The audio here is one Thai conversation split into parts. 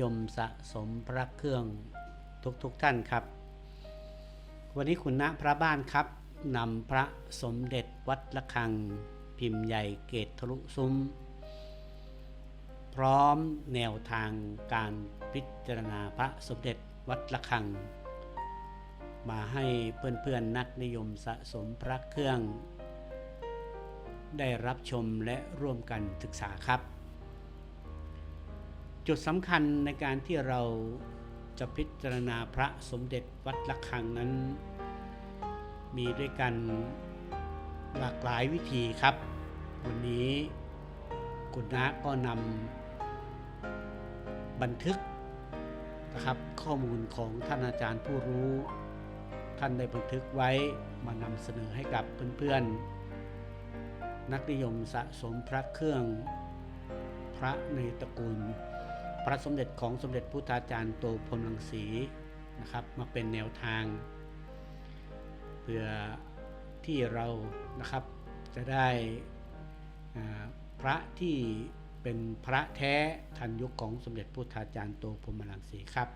ยมสะสมพระเครื่องทุกๆทท่านครับ วันนี้คุณณพระบ้านครับนำพระสมเด็จวัดระฆัง พิมพ์ใหญ่เกตทะลุซุ้ม พร้อมแนวทางการพิจารณาพระสมเด็จวัดระฆัง มาให้เพื่อนๆนักนิยมสะสมพระเครื่อง ได้รับชมและร่วมกันศึกษาครับ จุดสำคัญในการที่เราจะพิจารณาพระสมเด็จวัดระฆังนั้น มีด้วยกันหลากหลายวิธีครับ วันนี้คุณนะก็นำบันทึกนะครับข้อมูลของท่านอาจารย์ผู้รู้ ท่านได้บันทึกไว้มานำเสนอให้กับเพื่อนๆ นักนิยมสะสมพระเครื่องพระในตระกูล พระสมเด็จของสมเด็จพุทธาจารย์โตพรหมรังสีนะครับ มาเป็นแนวทาง เพื่อที่เรานะครับจะได้พระที่เป็นพระแท้ทันยุคของสมเด็จพุทธาจารย์โตพรมรังสีครับ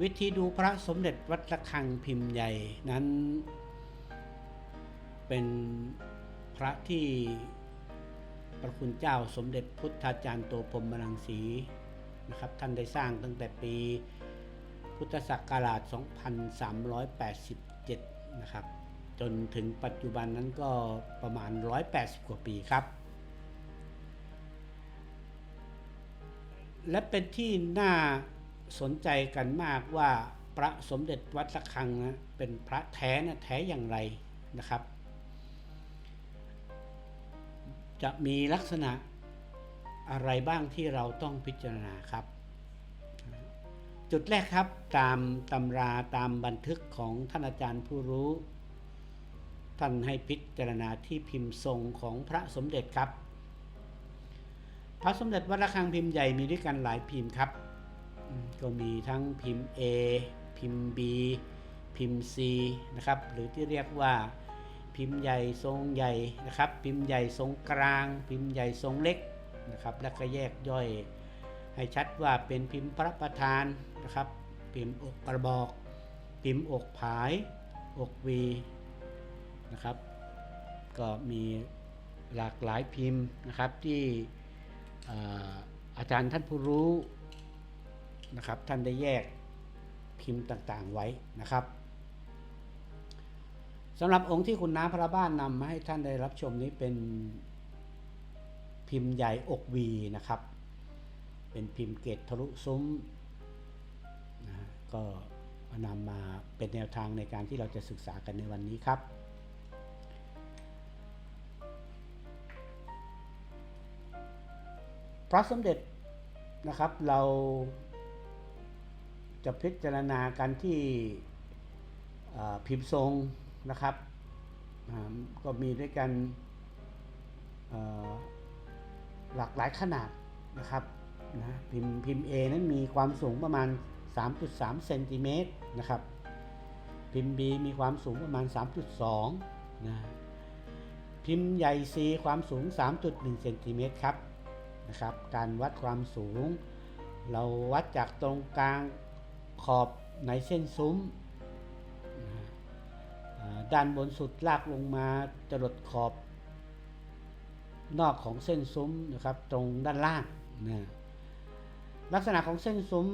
วิธีดูพระสมเด็จวัดระฆังพิมพ์ใหญ่นั้น เป็นพระที่ พระคุณเจ้าสมเด็จพุทธาจารย์โตพรหมรังสีนะครับท่านได้สร้างตั้งแต่ปีพุทธศักราช 2387 นะครับ จนถึงปัจจุบันนั้นก็ประมาณ 180 กว่าปีครับ และเป็นที่น่าสนใจกันมากว่าพระสมเด็จวัดระฆังนะเป็นพระแท้นะแท้อย่างไรนะครับ จะมีลักษณะอะไรบ้างที่เราต้องพิจารณาครับ จุดแรกครับตามตำราตามบันทึกของท่านอาจารย์ผู้รู้ ท่านให้พิจารณาที่พิมพ์ทรงของพระสมเด็จครับ พระสมเด็จวัดระฆังพิมพ์ใหญ่มีด้วยกันหลายพิมพ์ครับ ก็มีทั้งพิมพ์ A พิมพ์ B พิมพ์ C นะครับหรือที่เรียกว่า พิมพ์ใหญ่ทรงใหญ่นะครับ พิมพ์ใหญ่ทรงกลาง พิมพ์ใหญ่ทรงเล็กนะครับ แล้วก็แยกย่อยให้ชัดว่าเป็นพิมพ์พระประธานนะครับ พิมพ์อกกระบอก พิมพ์อกผาย อกวีนะครับ ก็มีหลากหลายพิมพ์นะครับที่เอ่ออาจารย์ท่านผู้รู้นะครับท่านได้แยกพิมพ์ต่างๆไว้นะครับ สำหรับองค์ที่คุณน้าพระบ้านนำมาให้ท่านได้รับชมนี้เป็นพิมพ์ใหญ่อกวีนะครับ เป็นพิมพ์เกตทะลุซุ้มนะก็นำมาเป็นแนวทางในการที่เราจะศึกษากันในวันนี้ครับ พระสมเด็จนะครับเราจะพิจารณากันที่พิมพ์ทรง นะครับ ก็มีด้วยกันหลากหลายขนาดนะครับนะพิมพ์พิมพ์ A นั้นมีความสูงประมาณ 3.3เซนติเมตรนะครับ พิมพ์ B มีความสูงประมาณ 3.2นะพิมพ์ใหญ่ C ความสูง 3.1เซนติเมตรครับนะครับ การวัดความสูง เราวัดจากตรงกลางขอบในเส้นซุ้ม ด้านบนสุดลากลงมาจรดขอบ นอกของเส้นซุ้มนะครับตรงด้านล่างนะลักษณะของเส้นซุ้ม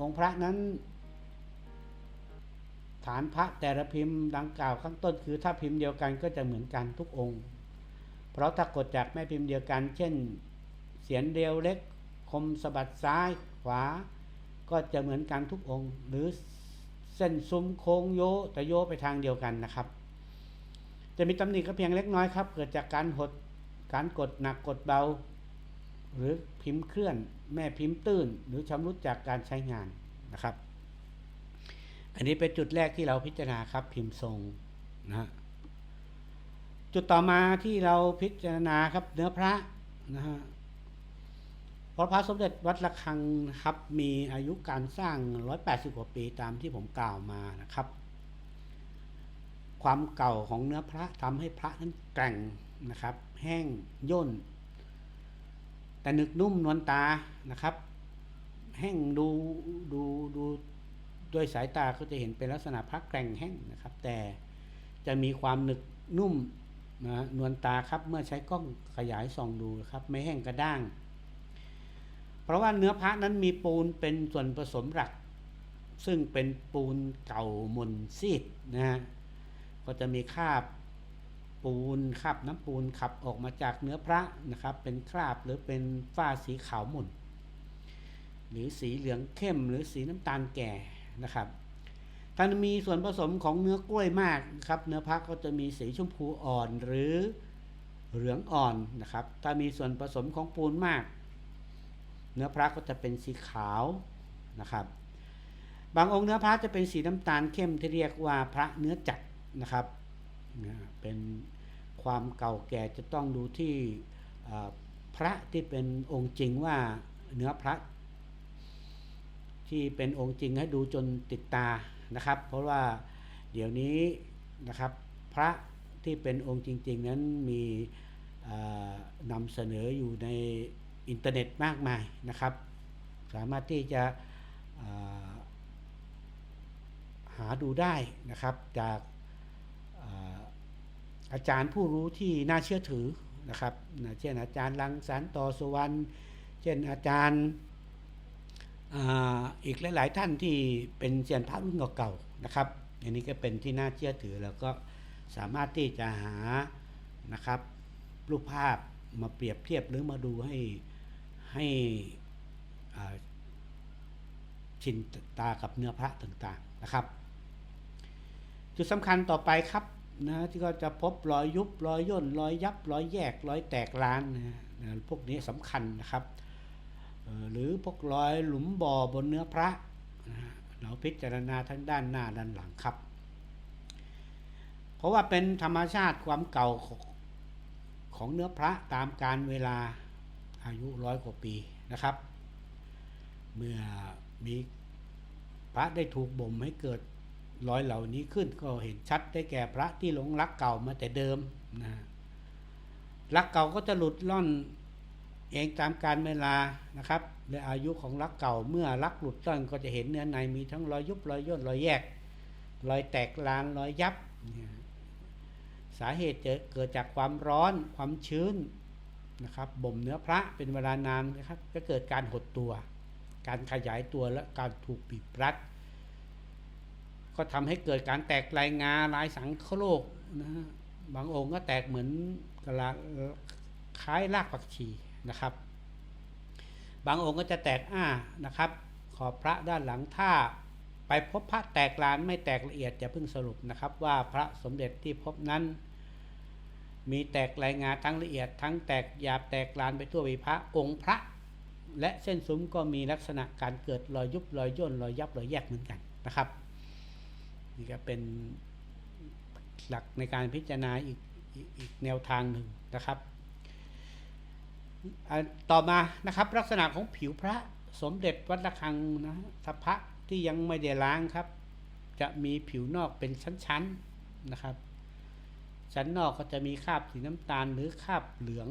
องค์พระนั้น ฐานพระแต่ละพิมพ์ดังกล่าวข้างต้นคือถ้าพิมพ์เดียวกันก็จะเหมือนกันทุกองค์ เพราะถ้ากดจากแม่พิมพ์เดียวกัน เช่น เสียนเดียวเล็ก คมสะบัดซ้ายขวา ก็จะเหมือนกันทุกองค์ หรือเส้นซุ้มโค้งโยแต่โยไปทางเดียวกันนะครับ จะมีตำหนิก็เพียงเล็กน้อยครับ เกิดจากการหด การกดหนักกดเบา หรือพิมพ์เคลื่อน แม่พิมพ์ตื้น หรือชำรุดจากการใช้งานนะครับ อันนี้เป็นจุดแรกที่เราพิจารณาครับพิมพ์ทรงนะจุดต่อมาที่เราพิจารณาครับเนื้อพระนะฮะพระพระสมเด็จวัดระฆังครับมีอายุการสร้าง 180 กว่าปีตามที่ผมกล่าวมานะครับ ความเก่าของเนื้อพระทำให้พระนั้นแกร่งนะครับ แห้งย่น แต่หนึกนุ่มนวลตานะครับ แห้งดูดูดูด้วยสายตาก็จะเห็นเป็นลักษณะพักแกร่งแห้งนะครับ แต่จะมีความหนึกนุ่มนะนวลตาครับเมื่อใช้กล้องขยายส่องดูครับไม่แห้งกระด้าง เพราะว่าเนื้อพระนั้นมีปูนเป็นส่วนผสมหลัก ซึ่งเป็นปูนเก่าหมนซีดนะฮะ ก็จะมีคราบปูนคราบน้ำปูนขับออกมาจากเนื้อพระนะครับ เป็นคราบหรือเป็นฝ้าสีขาวหม่นหรือสีเหลืองเข้มหรือสีน้ำตาลแก่นะครับถ้ามีส่วนผสมของเนื้อกล้วยมากนะครับ เนื้อพระก็จะมีสีชมพูอ่อนหรือเหลืองอ่อนนะครับ ถ้ามีส่วนผสมของปูนมาก เนื้อพระก็จะเป็นสีขาวนะครับ บางองค์เนื้อพระจะเป็นสีน้ำตาลเข้มที่เรียกว่าพระเนื้อจัด นะครับ เป็นความเก่าแก่จะต้องดูที่พระที่เป็นองค์จริงว่าเนื้อพระ ที่เป็นองค์จริงให้ดูจนติดตานะครับ เพราะว่าเดี๋ยวนี้นะครับพระที่เป็นองค์จริง ๆ นั้นมีนำเสนออยู่ในอินเทอร์เน็ตมากมายนะครับ สามารถที่จะาหาดูได้นะครับจาก อาจารย์ผู้รู้ที่น่าเชื่อถือนะครับนะเช่นอาจารย์ลังสรรต่อสุวรรณเช่นอาจารย์อีกหลาย ๆ ท่านที่เป็นเซียนพระรุ่นเก่าๆนะครับ อันนี้ก็เป็นที่น่าเชื่อถือแล้วก็สามารถที่จะหานะครับรูปภาพมาเปรียบเทียบหรือมาดูให้ให้ชินตากับเนื้อพระต่างๆนะครับ จุดสำคัญต่อไปครับ นะที่ก็จะพบรอยยุบรอยย่นรอยยับรอยแยกรอยแตกร้านนะพวกนี้สำคัญนะครับหรือพวกรอยหลุมบ่อบนเนื้อพระนะเราพิจารณาทั้งด้านหน้าด้านหลังครับ เพราะว่าเป็นธรรมชาติความเก่าของของเนื้อพระตามการเวลาอายุร้อยกว่าปีนะครับ เมื่อมีพระได้ถูกบ่มให้เกิด รอยเหล่านี้ขึ้นก็เห็นชัดได้แก่พระที่หลงรักเก่ามาแต่เดิมนะรักเก่าก็จะหลุดล่อนเองตามการเวลานะครับในอายุของรักเก่าเมื่อรักหลุดต้นก็จะเห็นเนื้อในมีทั้งรอยยุบรอยย่นรอยแยก รอยแตกลานรอยยับเนี่ยสาเหตุจะเกิดจากความร้อนความชื้นนะครับบ่มเนื้อพระเป็นเวลานานนะครับก็เกิดการหดตัว การขยายตัวและการถูกบีบรัด ก็ทำให้เกิดการแตกลายงาลายสังคโลกนะฮะบางองค์ก็แตกเหมือนกระคล้ายรากผักชีนะครับ บางองค์ก็จะแตกอ้านะครับ ขอบพระด้านหลังถ้าไปพบพระแตกลานไม่แตกละเอียดจะเพิ่งสรุปนะครับ ว่าพระสมเด็จที่พบนั้น มีแตกลายงาทั้งละเอียด ทั้งแตกหยาบแตกลานไปทั่ววิพระองค์พระ และเส้นซุ้มก็มีลักษณะการเกิดรอยยุบรอยย่นรอยยับรอยแยกเหมือนกันนะครับ นี่ก็เป็นหลักในการพิจารณาอีกอีกแนวทางหนึ่งนะครับ ต่อมานะครับลักษณะของผิวพระสมเด็จวัดระฆังนะทัพพระที่ยังไม่ได้ล้างครับ จะมีผิวนอกเป็นชั้นๆนะครับ ชั้นนอกก็จะมีคราบสีน้ำตาลหรือคราบเหลือง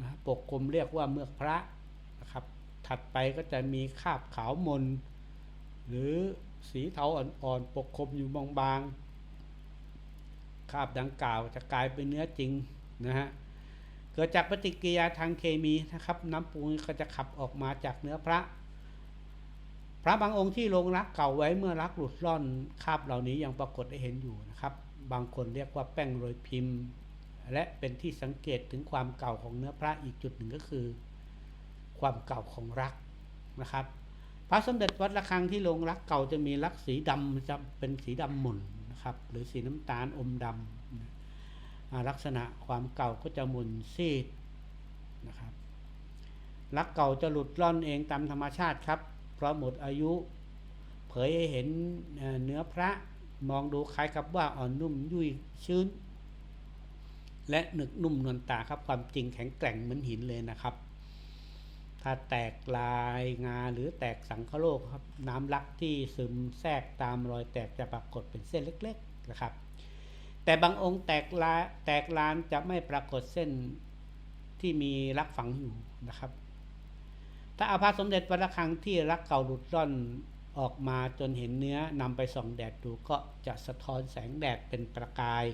นะปกคลุมเรียกว่าเมือกพระนะครับ ถัดไปก็จะมีคราบขาวมน หรือ สีเทาอ่อนๆ ปกคลุมอยู่บางๆ คราบดังกล่าวจะกลายเป็นเนื้อจริงนะฮะ เกิดจากปฏิกิริยาทางเคมีนะครับ น้ำปูนก็จะขับออกมาจากเนื้อพระ พระบางองค์ที่ลงรักเก่าไว้เมื่อรักหลุดร่อนคราบเหล่านี้ยังปรากฏได้เห็นอยู่นะครับ บางคนเรียกว่าแป้งโรยพิมพ์ และเป็นที่สังเกตถึงความเก่าของเนื้อพระอีกจุดหนึ่งก็คือ ความเก่าของรักนะครับ พระสมเด็จวัดระฆังที่ลงรักเก่าจะมีรักสีดำจะเป็นสีดำหม่นนะครับ หรือสีน้ำตาลอมดำลักษณะความเก่าก็จะหมุนซีดนะครับรักเก่าจะหลุดร่อนเองตามธรรมชาติครับ เพราะหมดอายุ เผยให้เห็นเอ่อเนื้อพระมองดูคล้ายกับว่าอ่อนนุ่มยุ่ยชื้น และหนึกนุ่มนวลตาครับความจริงแข็งแกร่งเหมือนหินเลยนะครับ ถ้าแตกลายงาหรือแตกสังคโลกครับน้ำลักที่ซึมแทรกตามรอยแตกจะปรากฏเป็นเส้นเล็กๆนะครับ แต่บางองค์แตกลาแตกลานจะไม่ปรากฏเส้นที่มีรักฝังอยู่นะครับ ถ้าอาพระสมเด็จวัดระฆังที่รักเก่าหลุดร่อนออกมาจนเห็นเนื้อนำไปส่องแดดดูก็จะสะท้อนแสงแดดเป็นประกาย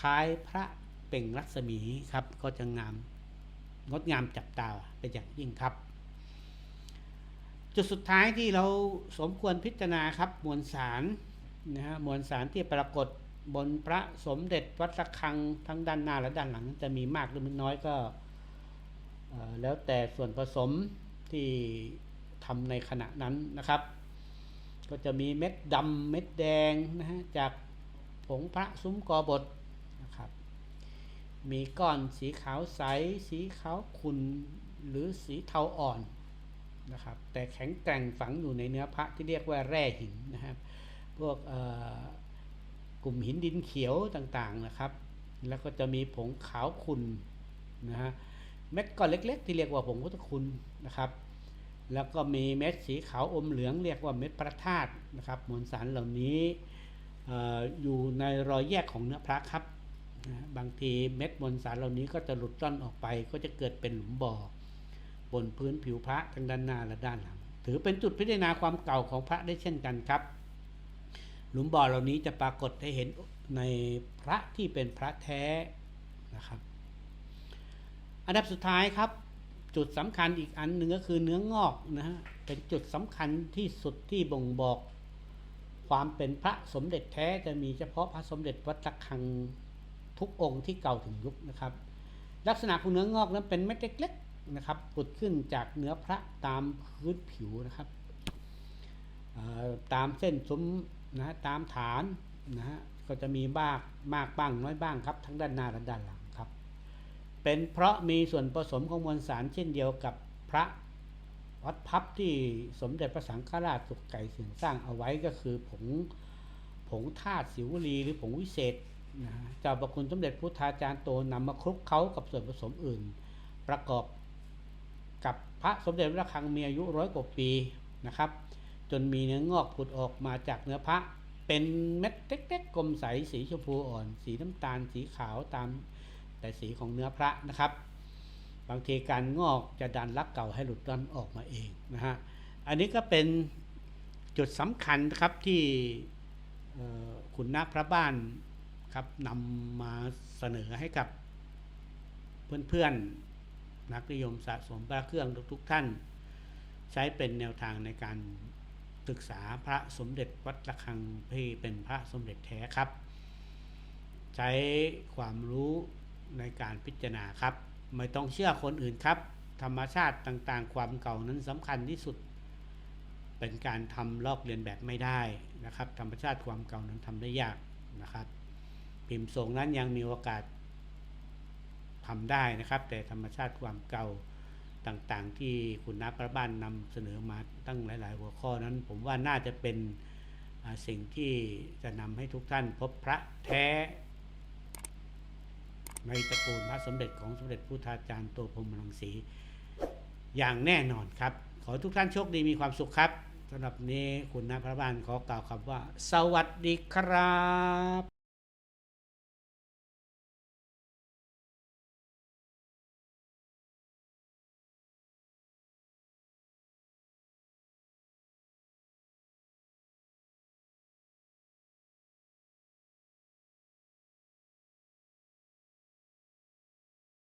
คล้ายพระเป่งรัศมีครับก็จะงาม งดงามจับตาเป็นอย่างยิ่งครับ จุดสุดท้ายที่เราสมควรพิจารณาครับมวลสารนะฮะมวลสารที่ปรากฏบนพระสมเด็จวัดระฆังทั้งด้านหน้าและด้านหลังจะมีมากหรือน้อยก็แล้วแต่ส่วนผสมที่ทำในขณะนั้นนะครับ ก็จะมีเม็ดดำเม็ดแดงนะฮะจากผงพระซุ้มกอบทนะครับ มีก้อนสีขาวใส สีขาวขุ่นหรือสีเทาอ่อนนะครับ แต่แข็งแกร่งฝังอยู่ในเนื้อพระที่เรียกว่าแร่หินนะครับ พวกกลุ่มหินดินเขียวต่างๆนะครับ แล้วก็จะมีผงขาวขุ่นนะฮะเม็ดก้อนเล็ก ๆ ที่เรียกว่าผงพุทธคุณนะครับ แล้วก็มีเม็ดสีขาวอมเหลืองเรียกว่าเม็ดพระธาตุนะครับมวลสารเหล่านี้อออยู่ในรอยแยกของเนื้อพระครับ บางทีเม็ดมวลสารเหล่านี้ก็จะหลุดร่อนออกไปก็จะเกิดเป็นหลุมบ่อบนพื้นผิวพระทั้งด้านหน้าและด้านหลัง ถือเป็นจุดพิจารณาความเก่าของพระได้เช่นกันครับ หลุมบ่อเหล่านี้จะปรากฏให้เห็นในพระที่เป็นพระแท้นะครับ อันดับสุดท้ายครับ จุดสำคัญอีกอันหนึ่งก็คือเนื้องอกนะฮะเป็นจุดสำคัญที่สุดที่บ่งบอก ความเป็นพระสมเด็จแท้จะมีเฉพาะพระสมเด็จวัดระฆัง ทุกองค์ที่เก่าถึงยุคนะครับ ลักษณะของเนื้องอกนั้นเป็นเม็ดเล็กๆนะครับปุดขึ้นจากเนื้อพระตามพื้นผิวนะครับตามเส้นซุ้มนะฮะตามฐานนะฮะก็จะมีบ้างมากบ้างน้อยบ้างครับ ทั้งด้านหน้าและด้านหลังครับ เป็นเพราะมีส่วนผสมของมวลสารเช่นเดียวกับพระวัดพับที่สมเด็จพระสังฆราชสุขไก่เสียงสร้างเอาไว้ก็คือผงผงธาตุสิวลีหรือผงวิเศษ นะเจ้าประคุณสมเด็จพุทธาจารย์โตนำมาคลุกเคล้ากับส่วนผสมอื่น ประกอบกับพระสมเด็จพระคังมีอายุร้อยกว่าปีนะครับ จนมีเนื้องอกผุดออกมาจากเนื้อพระเป็นเม็ดเล็กๆกลมใสสีชมพูอ่อน สีน้ำตาลสีขาวตามแต่สีของเนื้อพระนะครับ บางทีการงอกจะดันลักเก่าให้หลุดร่อนออกมาเองนะฮะอันนี้ก็เป็นจุดสำคัญครับที่เอ่อคุณนาพระบ้าน ครับนำมาเสนอให้กับ เพื่อนๆนักนิยมสะสมพระเครื่องทุกๆท่าน ใช้เป็นแนวทางในการศึกษาพระสมเด็จวัดระฆังที่เป็นพระสมเด็จแท้ครับ ใช้ความรู้ในการพิจารณาครับ ไม่ต้องเชื่อคนอื่นครับ ธรรมชาติต่างๆ ความเก่านั้นสำคัญที่สุด เป็นการทำลอกเลียนแบบไม่ได้นะครับ ธรรมชาติความเก่านั้นทำได้ยากนะครับ พิมพ์ทรงนั้นยังมีโอกาสทำได้นะครับ แต่ธรรมชาติความเก่าต่างๆ ที่คุณนักประบ้านนำเสนอมาตั้งหลาย ๆ หัวข้อนั้น ผมว่าน่าจะเป็นสิ่งที่จะนำให้ทุกท่านพบพระแท้ ในตระกูลพระสมเด็จของสมเด็จพุทธาจารย์โตพรมรังสี อย่างแน่นอนครับ ขอทุกท่านโชคดีมีความสุขครับสำหรับนี้คุณนาพระบ้านขอกล่าวคำว่า สวัสดีครับ